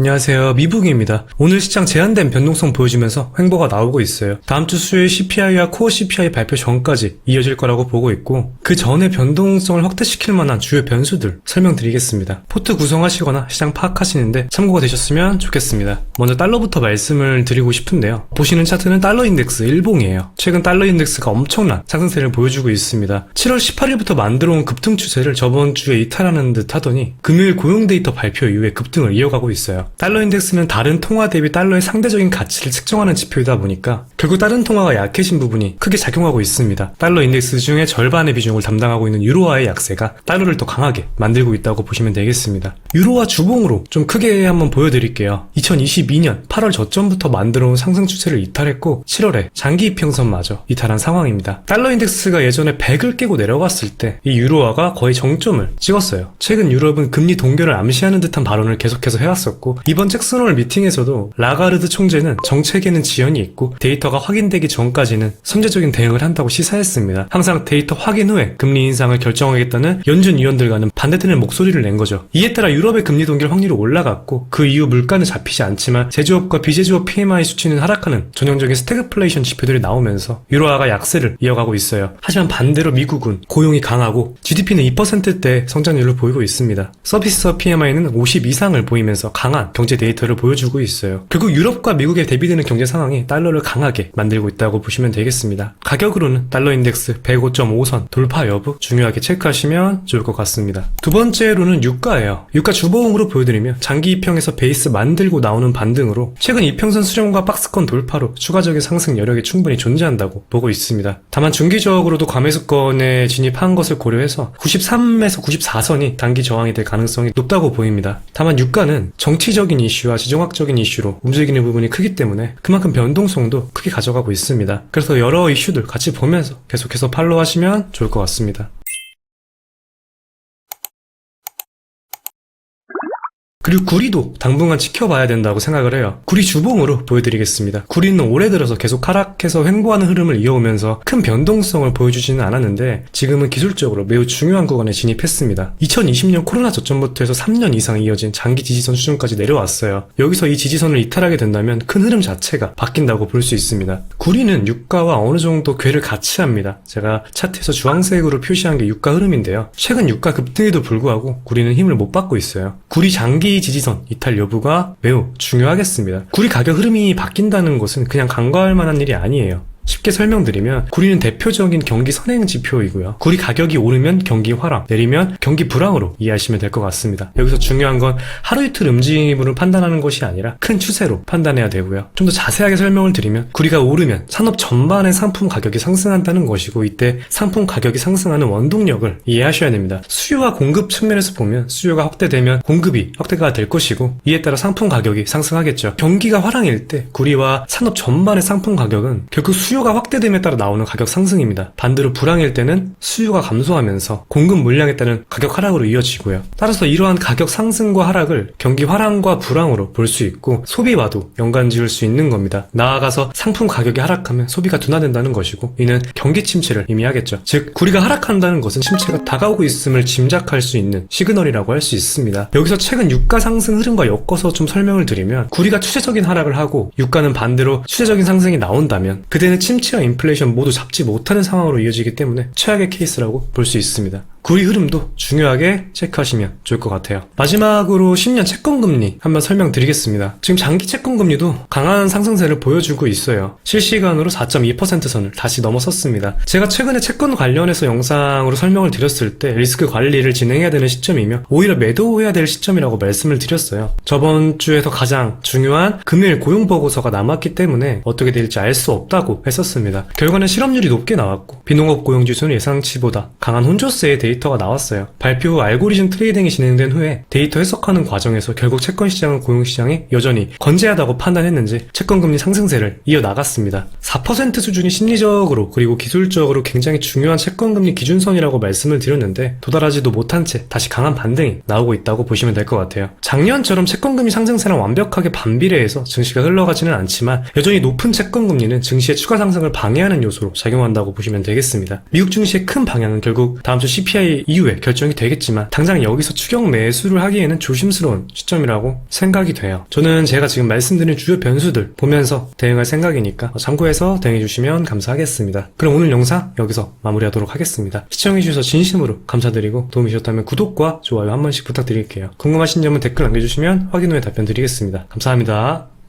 안녕하세요. 미북입니다. 오늘 시장 제한된 변동성 보여주면서 횡보가 나오고 있어요. 다음 주 수요일 CPI와 코어 CPI 발표 전까지 이어질 거라고 보고 있고 그 전에 변동성을 확대시킬 만한 주요 변수들 설명드리겠습니다. 포트 구성하시거나 시장 파악하시는데 참고가 되셨으면 좋겠습니다. 먼저 달러부터 말씀을 드리고 싶은데요. 보시는 차트는 달러 인덱스 일봉이에요. 최근 달러 인덱스가 엄청난 상승세를 보여주고 있습니다. 7월 18일부터 만들어온 급등 추세를 저번 주에 이탈하는 듯 하더니 금요일 고용 데이터 발표 이후에 급등을 이어가고 있어요. 달러 인덱스는 다른 통화 대비 달러의 상대적인 가치를 측정하는 지표이다 보니까 결국 다른 통화가 약해진 부분이 크게 작용하고 있습니다. 달러 인덱스 중에 절반의 비중을 담당하고 있는 유로화의 약세가 달러를 더 강하게 만들고 있다고 보시면 되겠습니다. 유로화 주봉으로 좀 크게 한번 보여드릴게요. 2022년 8월 저점부터 만들어온 상승 추세를 이탈했고 7월에 장기 이평선마저 이탈한 상황입니다. 달러 인덱스가 예전에 100을 깨고 내려갔을 때 이 유로화가 거의 정점을 찍었어요. 최근 유럽은 금리 동결을 암시하는 듯한 발언을 계속해서 해왔었고 이번 잭슨홀 미팅에서도 라가르드 총재는 정책에는 지연이 있고 데이터가 확인되기 전까지는 선제적인 대응을 한다고 시사했습니다. 항상 데이터 확인 후에 금리 인상을 결정하겠다는 연준 위원들과는 반대되는 목소리를 낸 거죠. 이에 따라 유럽의 금리 동결 확률이 올라갔고 그 이후 물가는 잡히지 않지만 제조업과 비제조업 PMI 수치는 하락하는 전형적인 스태그플레이션 지표들이 나오면서 유로화가 약세를 이어가고 있어요. 하지만 반대로 미국은 고용이 강하고 GDP는 2%대 성장률을 보이고 있습니다. 서비스업 PMI는 50 이상을 보이면서 강한 경제 데이터를 보여주고 있어요. 결국 유럽과 미국에 대비되는 경제 상황이 달러를 강하게 만들고 있다고 보시면 되겠습니다. 가격으로는 달러 인덱스 105.5선 돌파 여부 중요하게 체크하시면 좋을 것 같습니다. 두 번째로는 유가예요. 유가 주보응으로 보여드리면 장기 이평에서 베이스 만들고 나오는 반등으로 최근 이평선 수렴과 박스권 돌파로 추가적인 상승 여력이 충분히 존재한다고 보고 있습니다. 다만 중기적으로도 과매수권에 진입한 것을 고려해서 93에서 94선이 단기 저항이 될 가능성이 높다고 보입니다. 다만 유가는 정치 적인 이슈와 지정학적인 이슈로 움직이는 부분이 크기 때문에 그만큼 변동성도 크게 가져가고 있습니다. 그래서 여러 이슈들 같이 보면서 계속해서 팔로우 하시면 좋을 것 같습니다. 그리고 구리도 당분간 지켜봐야 된다고 생각을 해요. 구리 주봉으로 보여드리겠습니다. 구리는 올해 들어서 계속 하락해서 횡보하는 흐름을 이어오면서 큰 변동성을 보여주지는 않았는데 지금은 기술적으로 매우 중요한 구간에 진입했습니다. 2020년 코로나 저점부터 해서 3년 이상 이어진 장기 지지선 수준까지 내려왔어요. 여기서 이 지지선을 이탈하게 된다면 큰 흐름 자체가 바뀐다고 볼 수 있습니다. 구리는 유가와 어느 정도 궤를 같이 합니다. 제가 차트에서 주황색으로 표시한 게 유가 흐름인데요. 최근 유가 급등에도 불구하고 구리는 힘을 못 받고 있어요. 구리 장기 지지선 이탈 여부가 매우 중요하겠습니다. 구리 가격 흐름이 바뀐다는 것은 그냥 간과할 만한 일이 아니에요. 쉽게 설명드리면 구리는 대표적인 경기 선행 지표이고요. 구리 가격이 오르면 경기 화랑, 내리면 경기 불황으로 이해하시면 될 것 같습니다. 여기서 중요한 건 하루 이틀 움직임으로 판단하는 것이 아니라 큰 추세로 판단해야 되고요. 좀 더 자세하게 설명을 드리면 구리가 오르면 산업 전반의 상품 가격이 상승한다는 것이고 이때 상품 가격이 상승하는 원동력을 이해하셔야 됩니다. 수요와 공급 측면에서 보면 수요가 확대되면 공급이 확대가 될 것이고 이에 따라 상품 가격이 상승하겠죠. 경기가 화랑일 때 구리와 산업 전반의 상품 가격은 결국 수요 가 확대됨에 따라 나오는 가격 상승입니다. 반대로 불황일 때는 수요가 감소하면서 공급 물량에 따른 가격 하락으로 이어지고요. 따라서 이러한 가격 상승과 하락을 경기 화랑과 불황으로 볼 수 있고 소비와도 연관 지을 수 있는 겁니다. 나아가서 상품 가격이 하락하면 소비가 둔화된다는 것이고 이는 경기 침체를 의미하겠죠. 즉 구리가 하락한다는 것은 침체가 다가오고 있음을 짐작할 수 있는 시그널이라고 할 수 있습니다. 여기서 최근 유가 상승 흐름과 엮어서 좀 설명을 드리면 구리가 추세적인 하락을 하고 유가는 반대로 추세적인 상승이 나온다면 그때는 침체와 인플레이션 모두 잡지 못하는 상황으로 이어지기 때문에 최악의 케이스라고 볼 수 있습니다. 구리 흐름도 중요하게 체크하시면 좋을 것 같아요. 마지막으로 10년 채권금리 한번 설명드리겠습니다. 지금 장기 채권금리도 강한 상승세를 보여주고 있어요. 실시간으로 4.2%선을 다시 넘어섰습니다. 제가 최근에 채권 관련해서 영상으로 설명을 드렸을 때 리스크 관리를 진행해야 되는 시점이며 오히려 매도해야 될 시점이라고 말씀을 드렸어요. 저번 주에서 가장 중요한 금일 고용보고서가 남았기 때문에 어떻게 될지 알 수 없다고 했었습니다. 결과는 실업률이 높게 나왔고 비농업 고용지수는 예상치보다 강한 혼조세에 대해 데이터가 나왔어요. 발표 후 알고리즘 트레이딩이 진행된 후에 데이터 해석하는 과정에서 결국 채권 시장은 고용 시장이 여전히 건재하다고 판단했는지 채권 금리 상승세를 이어 나갔습니다. 4% 수준이 심리적으로 그리고 기술적으로 굉장히 중요한 채권 금리 기준선이라고 말씀을 드렸는데 도달하지도 못한 채 다시 강한 반등이 나오고 있다고 보시면 될 것 같아요. 작년처럼 채권 금리 상승세랑 완벽하게 반비례해서 증시가 흘러가지는 않지만 여전히 높은 채권 금리는 증시의 추가 상승을 방해하는 요소로 작용한다고 보시면 되겠습니다. 미국 증시의 큰 방향은 결국 다음 주 CPI CPI 이후에 결정이 되겠지만 당장 여기서 추격 매수를 하기에는 조심스러운 시점이라고 생각이 돼요. 저는 제가 지금 말씀드린 주요 변수들 보면서 대응할 생각이니까 참고해서 대응해 주시면 감사하겠습니다. 그럼 오늘 영상 여기서 마무리하도록 하겠습니다. 시청해 주셔서 진심으로 감사드리고 도움이 되셨다면 구독과 좋아요 한 번씩 부탁드릴게요. 궁금하신 점은 댓글 남겨주시면 확인 후에 답변 드리겠습니다. 감사합니다.